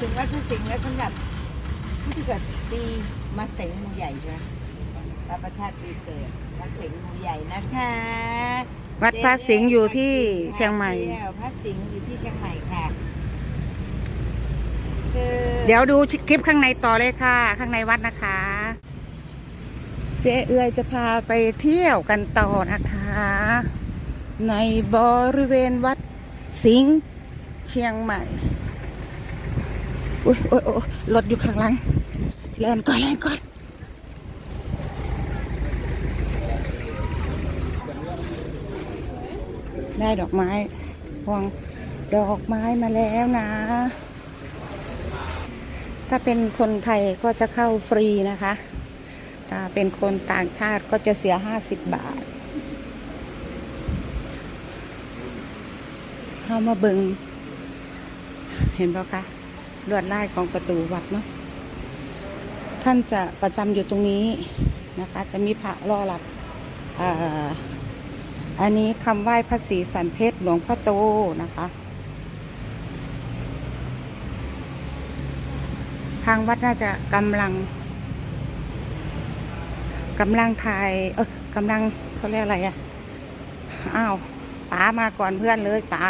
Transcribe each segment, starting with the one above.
ถึงวัดพระสิงห์แล้วสำหรับผู้ที่เกิดปีมาเสงมูใหญ่ใช่ไหมพระประธาตุปีเกิดมาเสงมูใหญ่นะคะวัดพระสิงห์อยู่ที่เชียงใหม่ที่ยวพระสิงห์อยู่ที่เชียงใหม่ค่ะคือเดี๋ยวดูคลิปข้างในต่อเลยค่ะ ข้างในวัดนะคะ เจ๊เอือยจะพาไปเที่ยวกันต่อนะคะ ในบริเวณวัดสิงห์เชียงใหม่ อุ้ยโอ้ยโอ้ยรถอยู่ข้างหลังแล่นก่อนแล่นก่อนได้ดอกไม้พวงดอกไม้มาแล้วนะ ถ้าเป็นคนไทยก็จะเข้าฟรีนะคะ ถ้าเป็นคนต่างชาติก็จะเสียห้าสิบบาทเข้ามาบิงเห็นปะคะ ลวดลายของประตูวัดเนาะท่านจะประจำอยู่ตรงนี้นะคะ จะมีพระรอรับอ,อันนี้คำไหว้พระศรีสันเพชรหลวงพ่อโตนะคะทางวัดน่าจะกำลังกำลังถ่าย เออกำลังเขาเรียกอะไรอะ่ะอ้าวป๋ามาก่อนเพื่อนเลยป๋า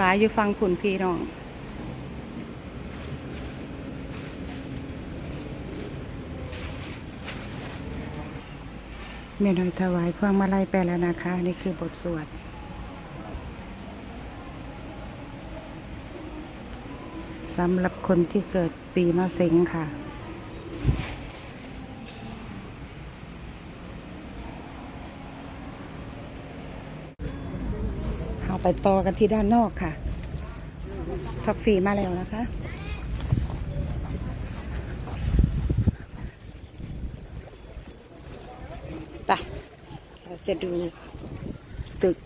ป๋าอยู่ฟังคุณพี่น้องเมนอยถวายพวงมาลัยไปแล้วนะคะ นี่คือบทสวดสำหรับคนที่เกิดปีมะเสงค่ะ เอา ไปต่อกันที่ด้านนอกค่ะท็อกฟรีมาแล้วนะคะ ไป เราจะดูตึก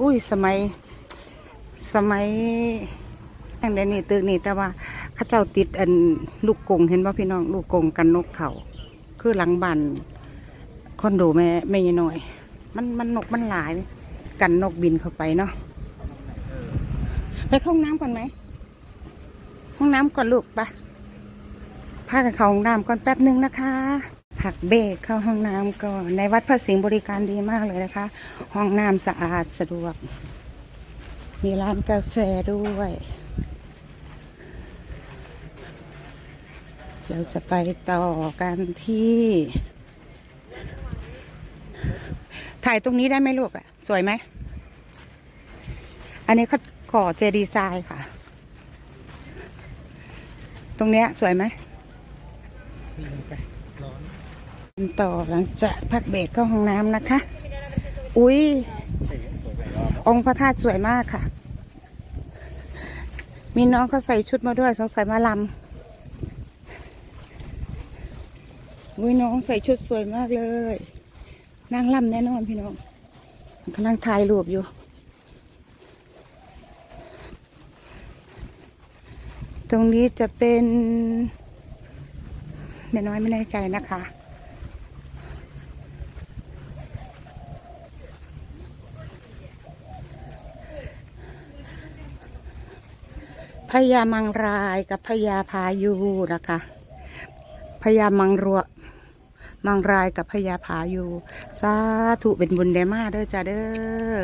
อุ้ย สมัย สมัยแห่งใดนี่ตึกนี่แต่ว่าเข้าเจ้าติดอันลูกกงเห็นว่าพี่น้อง ลูกกงกันนกเขา คือหลังบ้านคอนโดแม่แม่ยายน้อย มันมันนกมันหลาย กันนกบินเข้าไปเนาะไปห้องน้ำก่อนไหมห้องน้ำก่อนลูกปะพากันเข้าห้องน้ำก่อนแป๊บหนึ่งนะคะผักเบรกเข้าห้องน้ำก่อนในวัดพระสิงห์บริการดีมากเลยนะคะ ห้องน้ำสะอาดสะดวก มีร้านกาแฟด้วยเราจะไปต่อกันที่ ถ่ายตรงนี้ได้ไหมลูกอะสวยไหม อันนี้เขาก่อเจดีย์ทรายค่ะ ตรงเนี้ยสวยไหมต่อหลังจากพักเบรกเข้าห้องน้ำนะคะ อุ้ยองค์พระธาตุสวยมากค่ะ มีน้องเขาใส่ชุดมาด้วยสงสัยมาลำอุ้ยน้องใส่ชุดสวยมากเลย นางล่ำแน่นอนพี่น้องกำลังถ่ายรูปอยู่ ตรงนี้จะเป็นแม่น้อยไม่แน่ใจนะคะ พญามังรายกับพญาพายุนะคะพญามังรัว มังรายกับพญาพาอยุสาธุเป็นบุญเดมาเด้อจ้าเด้อ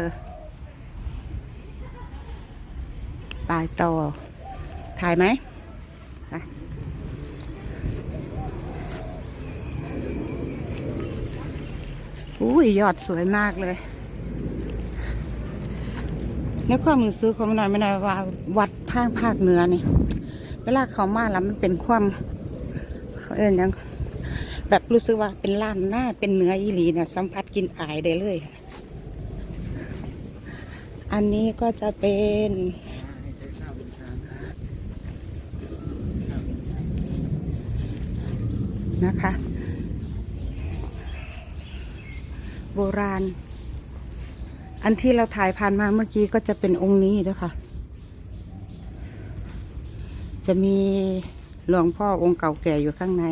ไปต่อ ถ่ายไหมอุ้ยยอดสวยมากเลยในความรู้สึกของนหน่อยไม่น้อยว่า วัดทางภาคเหนือนี่ เวลาเขามาแล้วมันเป็นความเขาเอ็นหยัง แบบรู้สึกว่าเป็นล้านหน้าเป็นเนื้ออีหลีเนี่ยสัมผัสกินอายได้เลย อันนี้ก็จะเป็นนะคะ โบราณ อันที่เราถ่ายผ่านมาเมื่อกี้ก็จะเป็นองค์นี้ด้วยค่ะ จะมีหลวงพ่อองค์เก่าแก่อยู่ข้างใน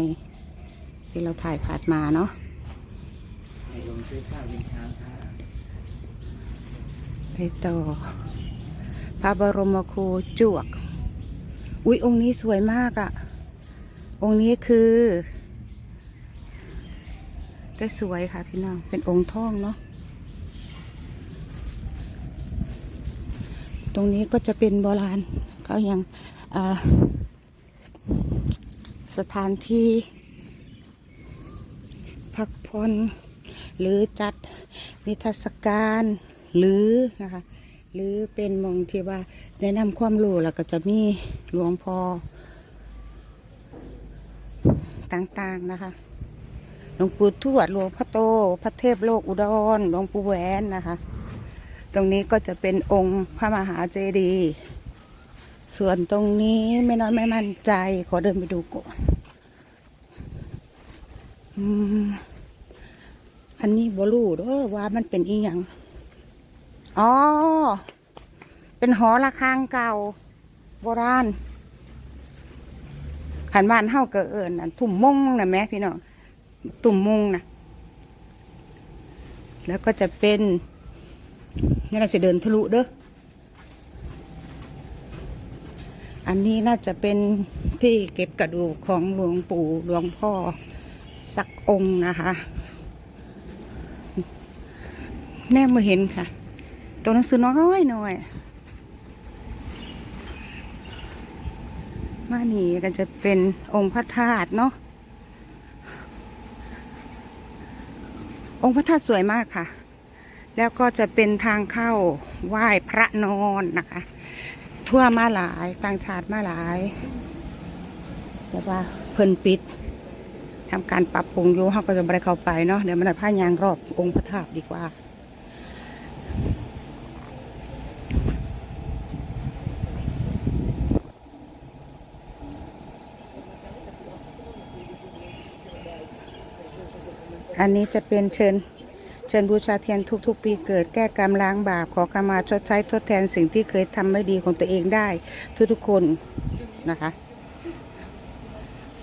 ที่เราถ่ายผ่านมาเนาะไปต่อพระบรมครูจวก อุ๊ยองค์นี้สวยมากอะ่ะ องค์นี้คือก็สวยค่ะพี่น้อง เป็นองค์ทองเนาะ ตรงนี้ก็จะเป็นโบราณเขายังสถานที่ ก่อนหรือจัดนิทรรศการหรือนะคะ หรือเป็นมองที่ว่าแนะนำความรู้แล้วก็จะมีหลวงพ่อต่างๆนะคะหลวงปู่ทวดหลวงพ่อโต พระเทพโลกอุดรหลวงปู่แหวนนะคะ ตรงนี้ก็จะเป็นองค์พระมหาเจดีย์ส่วนตรงนี้ไม่น้อยไม่มั่นใจ ขอเดินไปดูก่อน อืม อันนี้บรูเด้อว่ามันเป็นอีหยังอ๋อ เป็นหอระฆังเก่า โบราณขันบ้านเฮาเกิดเอิญนะตุ่มมงนะแม่พี่น้องตุ่มมงนะแล้วก็จะเป็นนี่เราจะเดินทะลุเด้ออันนี้น่าจะเป็นที่เก็บกระดูกของหลวงปู่หลวงพ่อสักองค์นะคะ แน่มาเห็นค่ะ ตัวหนังสือน้อยหน่อยมานี่ก็จะเป็นองค์พระธาตุเนาะองค์พระธาตุสวยมากค่ะ แล้วก็จะเป็นทางเข้าไหว้พระนอนนะคะ ทั่วมาหลายต่างชาติมาหลายแต่ว่าเพิ่นปิดทำการปรับปรุงอยู่เขาก็จะไม่ได้เข้าไปเนาะเดี๋ยวมันจะพายางรอบองค์พระธาตุดีกว่า อันนี้จะเป็นเชิญเชิญบูชาเทียนทุก ๆ ปีเกิดแก้กรรมล้างบาปขอกรรมาชดใช้ทดแทนสิ่งที่เคยทำไม่ดีของตัวเองได้ ทุกๆคนนะคะ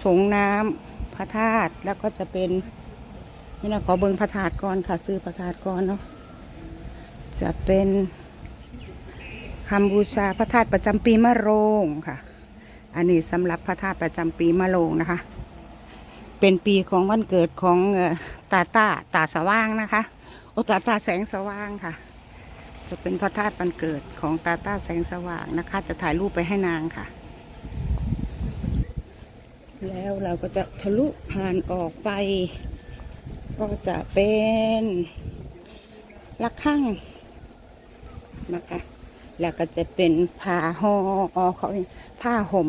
สงน้ำพระธาตุแล้วก็จะเป็นนี่นะขอเบิงพระธาตุก่อนค่ะ ซื้อพระธาตุก่อนเนาะจะเป็นคำบูชาพระธาตุประจำปีมะโรงค่ะ อันนี้สำหรับพระธาตุประจำปีมะโรงนะคะ เป็นปีของวันเกิดของ ตาตาตาสว่างนะคะ โอตาตาแสงสว่างค่ะ จะเป็นพระธาตุวันเกิดของตาตาแสงสว่างนะคะ จะถ่ายรูปไปให้นางค่ะ แล้วเราก็จะทะลุผ่านออกไป ก็จะเป็นระฆังนะคะ แล้วก็จะเป็นผ้าห่ออเขาผ้าห่ม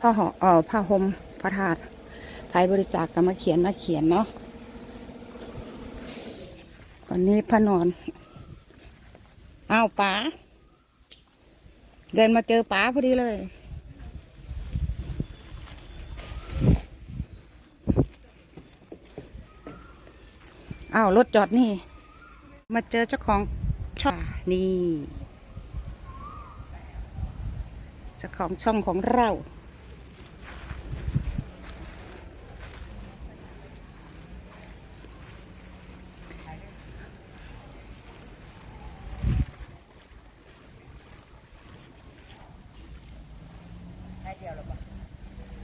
ผ้าห่อเอ่อผ้าห่มพระธาตุใครบริจาคก็มาเขียนมาเขียนเนาะ ตอนนี้พระนอนอ้าวป๋าเดินมาเจอป๋าพอดีเลย อ้าวรถจอดนี่ มาเจอเจ้าของช่องนี่เจ้าของช่องของเรา ได้เดียวหรอปะ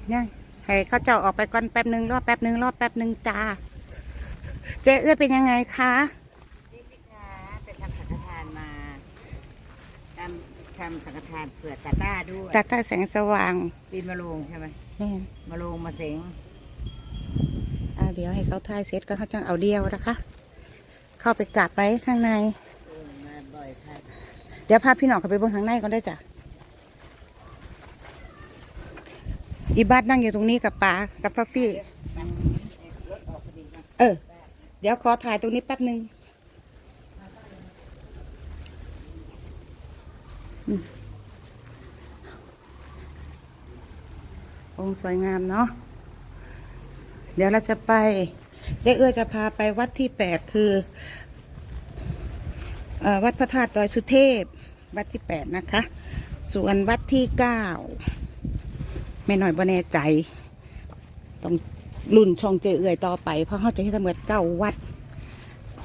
เนี่ย ให้เขาเจ้าออกไปก่อนแป๊บหนึ่งรอแป๊บหนึ่งรอแป๊บหนึ่งจ้า เจ๊เอื้อเป็นยังไงคะนี่สิคะไปทำสังฆทานมาทำทำสังฆทานเผื่อตาต้าด้วยตาตาแสงสว่างปีนมะโรงใช่ไหมแม่นมะโรงมาเสงอ่าเดี๋ยวให้เขาถ่ายเสร็จก็เขาจังเอาเดียวนะคะ เข้าไปกราบไปข้างใน เออมาบ่อยค่ะ เดี๋ยวพาพี่หน่องเข้าไปเบนข้างในก็ได้จ้ะ อีบัดนั่งอยู่ตรงนี้กับป๋ากับพ่อฟี่นั่งรถออกพอดีนะเออ เดี๋ยวขอถ่ายตรงนี้แป๊บหนึ่งองค์สวยงามเนาะ เดี๋ยวเราจะไป เจ๊เอื้อจะพาไปวัดที่แปดคือเออวัดพระธาตุดอยสุเทพ วัดที่แปดนะคะ ส่วนวัดที่เก้า ไม่น่อยบ่แน่ใจ ต้องรุ่นช่องเจเอื่อยต่อไป เพราะเขาจะให้เสมอเก้าวัด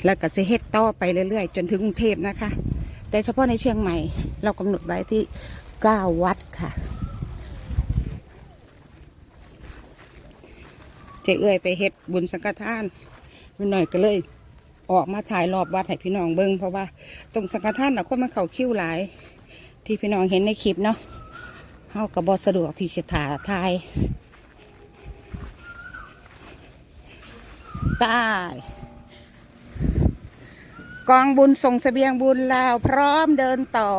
แล้วก็จะเฮ็ดต่อไปเรื่อยๆ จนถึงกรุงเทพนะคะ แต่เฉพาะในเชียงใหม่ เรากำหนดไว้ที่เก้าวัดค่ะ เจเอื้อยไปเฮ็ดบุญสังฆทานนิดหน่อยก็เลยออกมาถ่ายรอบวัดให้พี่น้องเบิ่งเพราะว่าตรงสังฆทานน่ะคนมาเข้าคิ้วหลาย ที่พี่น้องเห็นในคลิปเนาะ เฮากับบอสะดวกที่จะถ่าทายตายกองบุญส่งเสบียงบุญลาวพร้อมเดินต่อ